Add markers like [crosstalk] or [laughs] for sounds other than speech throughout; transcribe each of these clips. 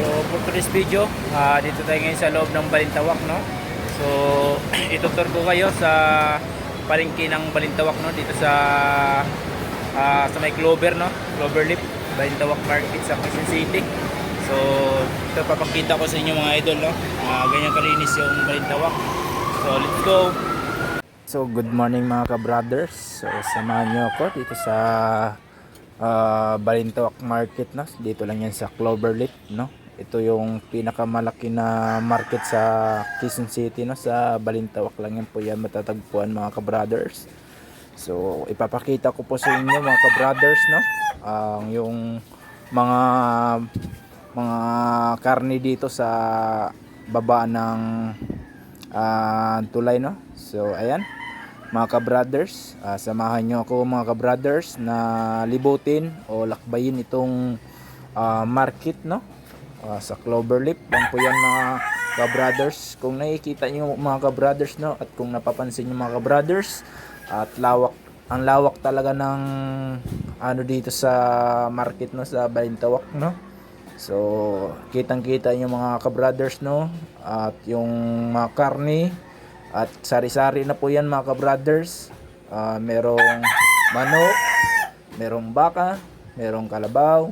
So for today's video, ah, dito tayo ngayon sa loob ng Balintawak, no? So [clears throat] itutur ko kayo sa palengke ng Balintawak, no? Dito sa ah, sa may Clover, no? Clover Lip, Balintawak Market sa Quezon City. So ito papakita ko sa inyo mga idol, no? Ah, ganyan kalinis yung Balintawak. So let's go. So good morning mga ka-brothers. So samahan niyo ako dito sa ah, Balintawak Market no. Dito lang yan sa Cloverleaf no. Ito yung pinakamalaki na market sa Quezon City no sa Balintawak lang yan po yan matatagpuan mga ka-brothers. So ipapakita ko po sa inyo mga ka-brothers no ang yung mga mga karne dito sa baba ng ah, tulay no. So ayan mga ka-brothers, ah, samahan nyo ako mga ka-brothers na libutin o lakbayin itong ah, market no Ah, sa Cloverleaf lang po yan mga ka-brothers kung nakikita nyo mga ka-brothers no at kung napapansin nyo mga ka-brothers at lawak ang lawak talaga ng ano dito sa market no sa Balintawak no So, kitang-kita yung mga ka-brothers, no? At yung mga karne. At sari-sari na po yan, mga ka-brothers. Ah, merong manok, merong baka, merong kalabaw,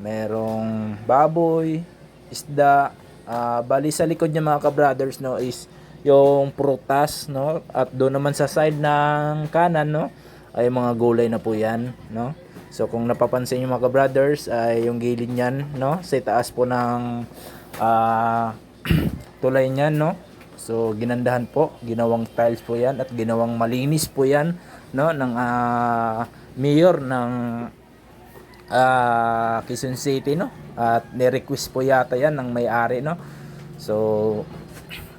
merong baboy, isda. Ah, bali sa likod niya, mga ka-brothers, no, is yung prutas, no? At doon naman sa side ng kanan, no, ay mga gulay na po yan, no? So kung napapansin niyo mga brothers ay yung gilid niyan no sa taas po ng ah, [clears throat] tulay niyan no. So ginandahan po, ginawang tiles po 'yan at ginawang malinis po 'yan no ng ah, mayor ng ah Quezon City no. At ni-request po yata 'yan ng may-ari no. So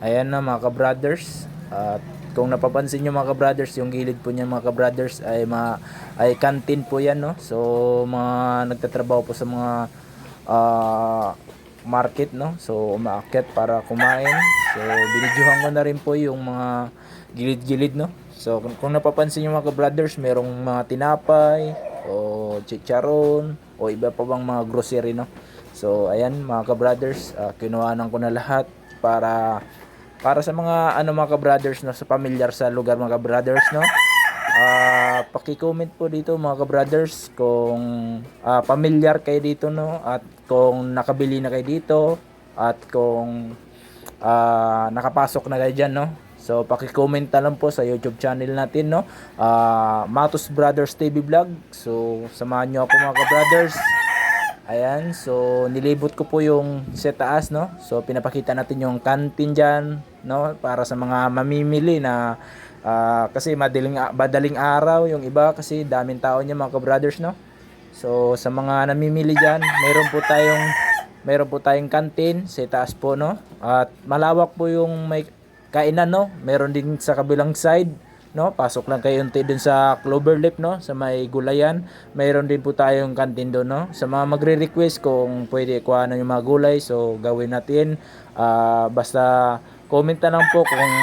ayan na mga ka-brothers at kung napapansin nyo mga ka-brothers, yung gilid po niya mga ka-brothers ay mga ay canteen po yan no. So mga nagtatrabaho po sa mga ah, market no. So umaakyat para kumain. So binidyohan ko na rin po yung mga gilid-gilid no. So kung, kung napapansin nyo mga ka-brothers, merong mga tinapay o chicharon o iba pa bang mga grocery no. So ayan mga ka-brothers, uh, kinuhanan ko na lahat para para sa mga ano mga ka-brothers no sa pamilyar sa lugar mga ka-brothers no. Ah, paki-comment po dito mga ka-brothers kung ah, pamilyar kayo dito no at kung nakabili na kayo dito at kung ah, nakapasok na kayo diyan no. So paki-comment na lang po sa YouTube channel natin no. Ah, Matos Brothers TV Vlog. So samahan niyo ako mga ka-brothers. Ayan, so nilibot ko po yung sa taas, no? So pinapakita natin yung canteen dyan, no? Para sa mga mamimili na ah, kasi madaling, madaling araw yung iba kasi daming tao niya mga ka-brothers, no? So sa mga namimili dyan, mayroon po tayong mayroon po tayong canteen sa taas po, no? At malawak po yung may kainan, no? Meron din sa kabilang side no? Pasok lang kayo unti dun sa Cloverleaf no? Sa may gulayan. Mayroon din po tayong kantin doon no? Sa mga magre-request kung pwede kuhanan yung mga gulay so gawin natin. Ah, basta comment na lang po kung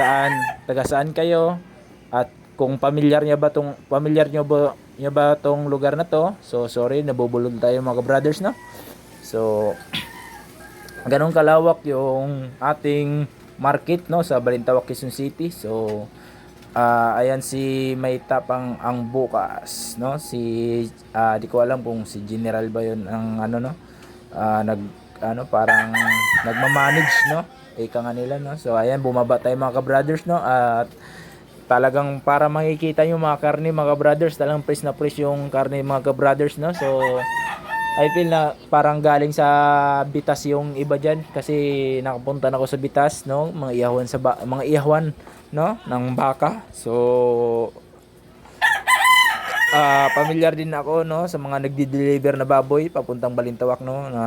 saan taga saan kayo at kung pamilyar niya ba tong pamilyar niyo ba niya ba tong lugar na to. So sorry nabubulol tayo mga brothers no? So ganun kalawak yung ating market no sa Balintawak Quezon City. So ah, ayan si may tapang ang bukas no? Si ah, di ko alam kung si General ba yun ang ano no? Ah, nag ano parang nagmamanage no? Ika nga nila no? So ayan bumaba tayo mga ka-brothers no? At talagang para makikita yung mga karne mga brothers talagang press na press yung karne mga brothers no? So I feel na parang galing sa bitas yung iba diyan kasi nakapunta na ako sa bitas no? Mga ihawan sa ba- mga ihawan no? Ng baka. So [laughs] ah pamilyar din ako no? Sa mga nagdi-deliver na baboy papuntang Balintawak no? Na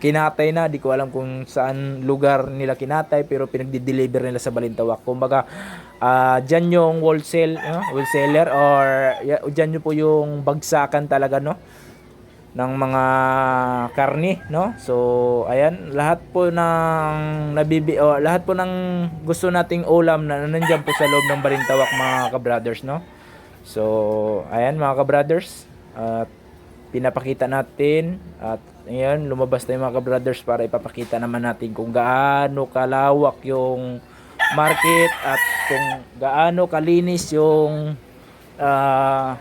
kinatay na. Di ko alam kung saan lugar nila kinatay pero pinagdi-deliver nila sa Balintawak. Kumbaga ah diyan yung wholesale no? Wholesaler or ya, diyan yung po yung bagsakan talaga no ng mga karni no? So ayan lahat po ng nabibi o lahat po ng gusto nating ulam na nandiyan po sa loob ng Balintawak mga ka-brothers no? So ayan mga ka-brothers at pinapakita natin at ayan, lumabas tayo mga ka-brothers para ipapakita naman natin kung gaano kalawak yung market at kung gaano kalinis yung ah,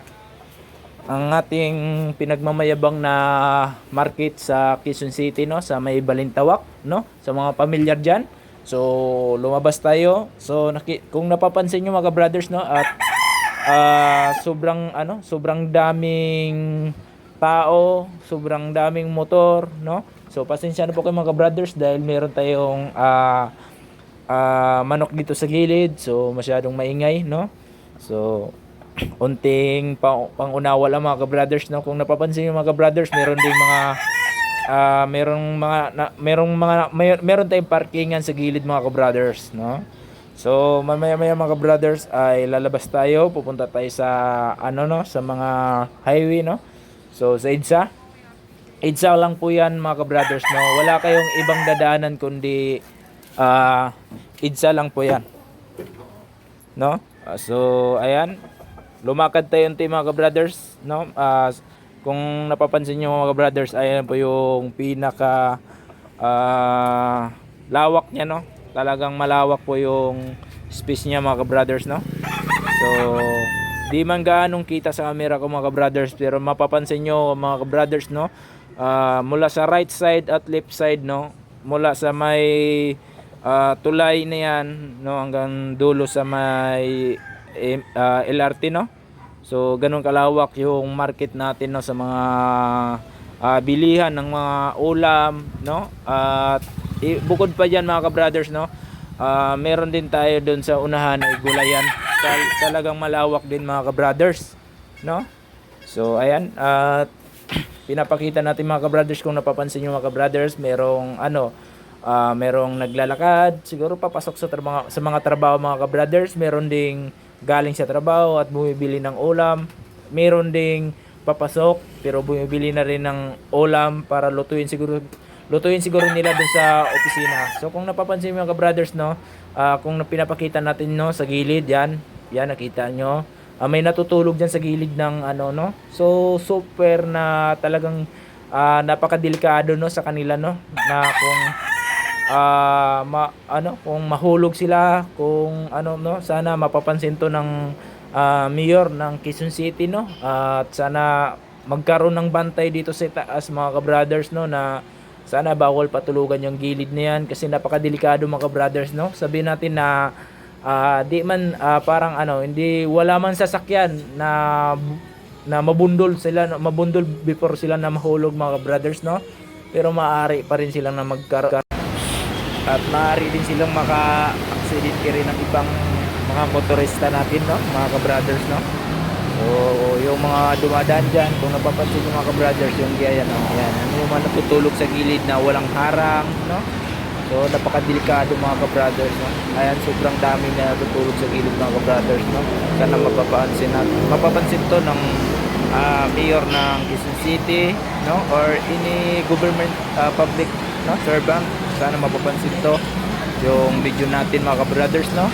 ang ating pinagmamayabang na market sa Quezon City no sa may Balintawak no sa mga pamilyar diyan so lumabas tayo. So kung napapansin niyo mga brothers no at ah, sobrang ano sobrang daming tao sobrang daming motor no. So pasensya na po kayo mga brothers dahil meron tayong ah, ah, manok dito sa gilid. So masyadong maingay no. So unting pang, pangunawa lang mga ka-brothers no? Kung napapansin niyo mga ka-brothers meron ding mga ah merong mga na, merong mga may, meron tayong parkingan sa gilid mga ka-brothers no? So mamaya maya mga ka-brothers ay lalabas tayo. Pupunta tayo sa ano no? Sa mga highway no? So sa EDSA. EDSA lang po yan mga ka-brothers no? Wala kayong ibang dadaanan kundi ah EDSA lang po yan. No? Ah, so ayan lumakad tayo unti mga brothers no? Ah, kung napapansin niyo mga brothers ayan po yung pinaka ah, lawak niya no? Talagang malawak po yung space niya mga brothers no? So di man gaanong kita sa camera ko mga brothers pero mapapansin niyo mga brothers no? Ah, mula sa right side at left side no? Mula sa may ah, tulay na yan no? Hanggang dulo sa may eh, ah, LRT no so ganun kalawak yung market natin no sa mga ah, bilihan ng mga ulam no? At i- bukod pa diyan mga ka-brothers no? Ah, meron din tayo doon sa unahan ay gulayan. Tal- talagang malawak din mga ka-brothers no? So ayan at [clears throat] pinapakita natin mga ka-brothers kung napapansin nyo mga ka-brothers merong ano ah, merong naglalakad. Siguro papasok sa trabaho sa mga trabaho mga ka-brothers. Meron ding galing sa trabaho at bumibili ng ulam meron ding papasok pero bumibili na rin ng ulam para lutuin siguro lutuin siguro nila dun sa opisina so kung napapansin mo mga ka-brothers no ah, kung pinapakita natin no sa gilid yan yan nakita nyo Ah, may natutulog diyan sa gilid ng ano no. So super na talagang ah, napakadelikado no sa kanila no na kung ah, ma, ano kung mahulog sila kung ano no sana mapapansin to ng ah, mayor ng Quezon City no? At sana magkaroon ng bantay dito sa taas mga ka-brothers no na sana bawal patulugan yung gilid na yan kasi napakadelikado mga ka-brothers no? Sabihin natin na ah, di man ah, parang ano hindi wala man sasakyan na na mabundol sila mabundol before sila na mahulog mga brothers no? Pero maaari pa rin silang na magkaroon at maaari din silang maka-accident rin ng ibang mga motorista natin no mga ka-brothers no so yung mga dumadaan dyan kung napapansin yung mga ka-brothers yung gaya no yan ano yung mga natutulog sa gilid na walang harang no So napakadelikado mga ka-brothers no. Ayan sobrang dami na natutulog sa gilid mga ka-brothers no. Sana mapapansin natin. Mapapansin to ng ah, mayor ng Quezon City no or any government ah, public no servant. Sana mapapansin to yung video natin mga ka-brothers no.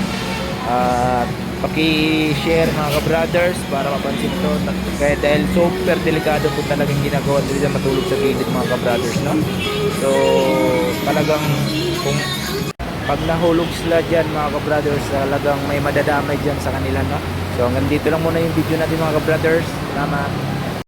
At paki-share mga ka-brothers para mapansin to. Kaya dahil super delikado po talagang ginagawa nila matulog sa gilid mga ka-brothers no? So talagang kung pag nahulog sila dyan mga ka-brothers talagang may madadamay dyan sa kanila no? So hanggang dito lang muna yung video natin mga ka-brothers. Salamat